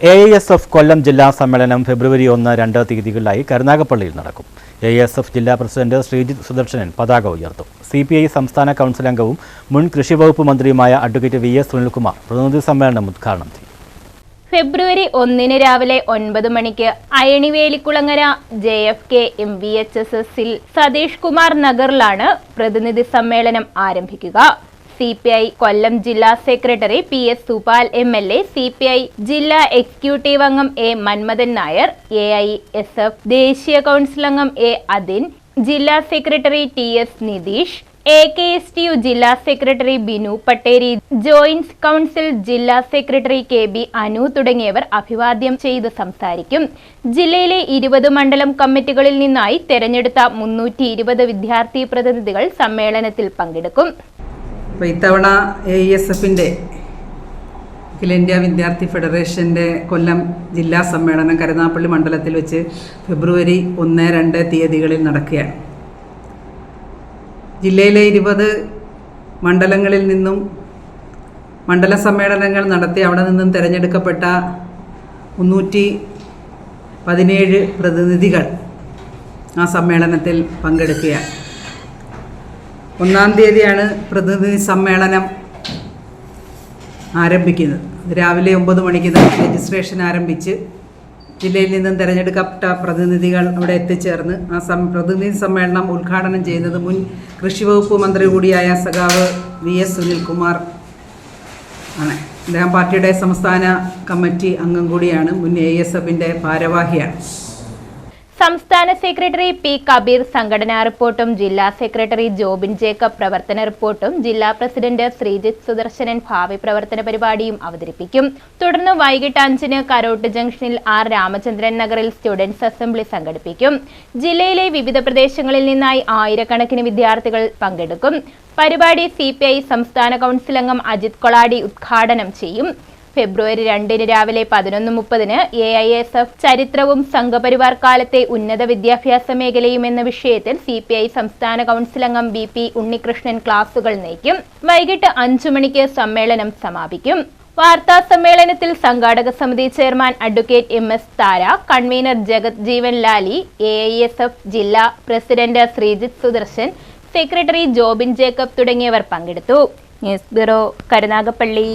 A S F കൊല്ലം ജില്ലാ സമ്മേളനം ഫെബ്രുവരി ഒന്ന് രണ്ട് തീയതികളിലായി കരുനാഗപ്പള്ളിയിൽ നടക്കും. എ എസ് എഫ് ജില്ലാ പ്രസിഡന്റ് ശ്രീജിത്ത് സുദർശനൻ പതാക ഉയർത്തും. സി പി ഐ സംസ്ഥാന കൗൺസിൽ അംഗവും മുൻ കൃഷി വകുപ്പ് മന്ത്രിയുമായ അഡ്വക്കേറ്റ് വി എസ് സുനിൽകുമാർ പ്രതിനിധി സമ്മേളനം ഉദ്ഘാടനം ചെയ്യും. ഫെബ്രുവരി ഒന്നിന് രാവിലെ ഒൻപത് മണിക്ക് Ayanivelikulangara J F K M V H S എസിൽ സതീഷ് കുമാർ നഗറിലാണ് പ്രതിനിധി സമ്മേളനം ആരംഭിക്കുക. സി പി ഐ കൊല്ലം ജില്ലാ secretary P S Supal M L A C P I ജില്ലാ എക്സിക്യൂട്ടീവ് അംഗം A Manmadhan Nair A I S F ദേശീയ കൗൺസിൽ അംഗം എ അദിൻ ജില്ലാ secretary T S Nitheesh A K S T U ജില്ലാ secretary Binu Patteri joint council ജില്ലാ secretary K B Anu തുടങ്ങിയവർ അഭിവാദ്യം ചെയ്ത് സംസാരിക്കും. ജില്ലയിലെ ഇരുപത് മണ്ഡലം കമ്മിറ്റികളിൽ നിന്നായി തെരഞ്ഞെടുത്ത മുന്നൂറ്റി വിദ്യാർത്ഥി പ്രതിനിധികൾ സമ്മേളനത്തിൽ പങ്കെടുക്കും. അപ്പോൾ ഇത്തവണ എ എസ് എഫിന്റെ അഖിലേന്ത്യാ വിദ്യാർത്ഥി ഫെഡറേഷന്റെ കൊല്ലം ജില്ലാ സമ്മേളനം കരുനാപ്പള്ളി മണ്ഡലത്തിൽ വെച്ച് ഫെബ്രുവരി ഒന്ന് രണ്ട് തീയതികളിൽ നടക്കുകയാണ്. ജില്ലയിലെ ഇരുപത് മണ്ഡലങ്ങളിൽ നിന്നും മണ്ഡല സമ്മേളനങ്ങൾ നടത്തി അവിടെ നിന്നും തിരഞ്ഞെടുക്കപ്പെട്ട മുന്നൂറ്റി പതിനേഴ് പ്രതിനിധികൾ ആ സമ്മേളനത്തിൽ പങ്കെടുക്കുകയാണ്. ഒന്നാം തീയതിയാണ് പ്രതിനിധി സമ്മേളനം ആരംഭിക്കുന്നത്. രാവിലെ ഒമ്പത് മണിക്ക് രജിസ്ട്രേഷൻ ആരംഭിച്ച് ജില്ലയിൽ നിന്നും തിരഞ്ഞെടുക്കപ്പെട്ട പ്രതിനിധികൾ അവിടെ എത്തിച്ചേർന്ന് ആ സം പ്രതിനിധി സമ്മേളനം ഉദ്ഘാടനം ചെയ്യുന്നത് മുൻ കൃഷി വകുപ്പ് മന്ത്രി കൂടിയായ സഖാവ് വി എസ് സുനിൽകുമാർ ആണ്. അദ്ദേഹം പാർട്ടിയുടെ സംസ്ഥാന കമ്മിറ്റി അംഗം കൂടിയാണ് മുൻ എ എസ് എഫിന്റെ ഭാരവാഹിയാണ്. സംസ്ഥാന സെക്രട്ടറി പി കബീർ സംഘടനാ റിപ്പോർട്ടും ജില്ലാ സെക്രട്ടറി ജോബിൻ ജേക്കബ് പ്രവർത്തന റിപ്പോർട്ടും ജില്ലാ പ്രസിഡന്റ് ശ്രീജിത് സുദർശനൻ ഭാവി പ്രവർത്തന പരിപാടിയും അവതരിപ്പിക്കും. തുടർന്ന് വൈകിട്ട് അഞ്ചിന് കരോട്ട് ജംഗ്ഷനിൽ ആർ രാമചന്ദ്രൻ നഗറിൽ സ്റ്റുഡൻസ് അസംബ്ലി സംഘടിപ്പിക്കും. ജില്ലയിലെ വിവിധ പ്രദേശങ്ങളിൽ നിന്നായി ആയിരക്കണക്കിന് വിദ്യാർത്ഥികൾ പങ്കെടുക്കും. പരിപാടി സി സംസ്ഥാന കൗൺസിൽ അംഗം അജിത് കൊളാടി ഉദ്ഘാടനം ചെയ്യും. ഫെബ്രുവരി രണ്ടിന് രാവിലെ പതിനൊന്ന് മുപ്പതിന് എ ഐ എസ് എഫ് ചരിത്രവും സംഘപരിവാർ കാലത്തെ ഉന്നത വിദ്യാഭ്യാസ മേഖലയും എന്ന വിഷയത്തിൽ സി പി ഐ സംസ്ഥാന കൗൺസിൽ അംഗം ബി പി ഉണ്ണികൃഷ്ണൻ ക്ലാസുകൾ നയിക്കും വൈകിട്ട് അഞ്ചു മണിക്ക് സമ്മേളനം സമാപിക്കും. വാർത്താ സമ്മേളനത്തിൽ സംഘാടക സമിതി chairman advocate M S Thara convener Jagath Jeevan Lali A I S F ജില്ലാ പ്രസിഡന്റ് ശ്രീജിത്ത് സുദർശൻ സെക്രട്ടറി ജോബിൻ ജേക്കബ് തുടങ്ങിയവർ പങ്കെടുത്തു. News bureau Karunagappally.